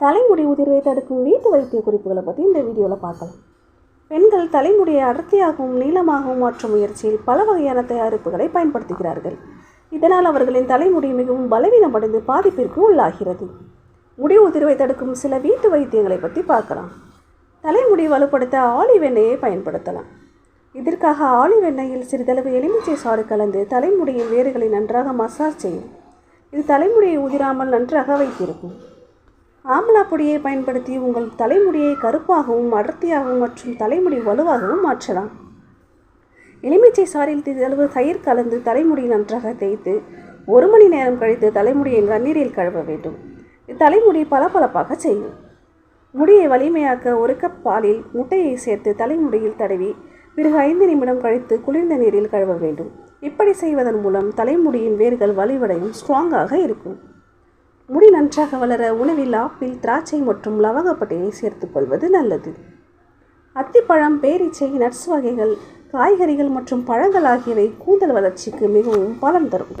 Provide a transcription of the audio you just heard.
தலைமுடி உதிர்வை தடுக்கும் வீட்டு வைத்திய குறிப்புகளை பற்றி இந்த வீடியோவில் பார்க்கலாம். பெண்கள் தலைமுடியை அடர்த்தியாகவும் நீளமாகவும் மாற்றும் முயற்சியில் பல வகையான தயாரிப்புகளை பயன்படுத்துகிறார்கள். இதனால் அவர்களின் தலைமுடி மிகவும் பலவீனமடைந்து பாதிப்பிற்கு உள்ளாகிறது. முடி உதிர்வை தடுக்கும் சில வீட்டு வைத்தியங்களை பற்றி பார்க்கலாம். தலைமுடி வலுப்படுத்த ஆலிவ் எண்ணெயை பயன்படுத்தலாம். இதற்காக ஆலிவ் எண்ணெயில் சிறிதளவு எலுமிச்சை சாறு கலந்து தலைமுடியின் வேர்களை நன்றாக மசாஜ் செய்யும் இது தலைமுடியை உதிராமல் நன்றாக வைத்திருக்கும். ஆம்லா பொடியை பயன்படுத்தி உங்கள் தலைமுடியை கருப்பாகவும் அடர்த்தியாகவும் மற்றும் தலைமுடி வலுவாகவும் மாற்றலாம். எலுமிச்சை சாரில் சிறிதளவு தயிர் கலந்து தலைமுடி நன்றாக தேய்த்து ஒரு மணி நேரம் கழித்து தலைமுடியை நன்னீரில் கழுவ வேண்டும். தலைமுடி பளபளப்பாக செய்யும். முடியை வலிமையாக்க ஒரு கப் பாலில் முட்டையை சேர்த்து தலைமுடியில் தடவி பிறகு ஐந்து நிமிடம் கழித்து குளிர்ந்த நீரில் கழுவ வேண்டும். இப்படி செய்வதன் மூலம் தலைமுடியின் வேர்கள் வலிவடையும் ஸ்ட்ராங்காக இருக்கும். முடி நன்றாக வளர உணவில் ஆப்பிள் திராட்சை மற்றும் லவங்கப்பட்டையை சேர்த்துக்கொள்வது நல்லது. அத்திப்பழம் பேரீச்சை நட்ஸ் வகைகள் காய்கறிகள் மற்றும் பழங்கள் ஆகியவை கூந்தல் வளர்ச்சிக்கு மிகவும் பலன் தரும்.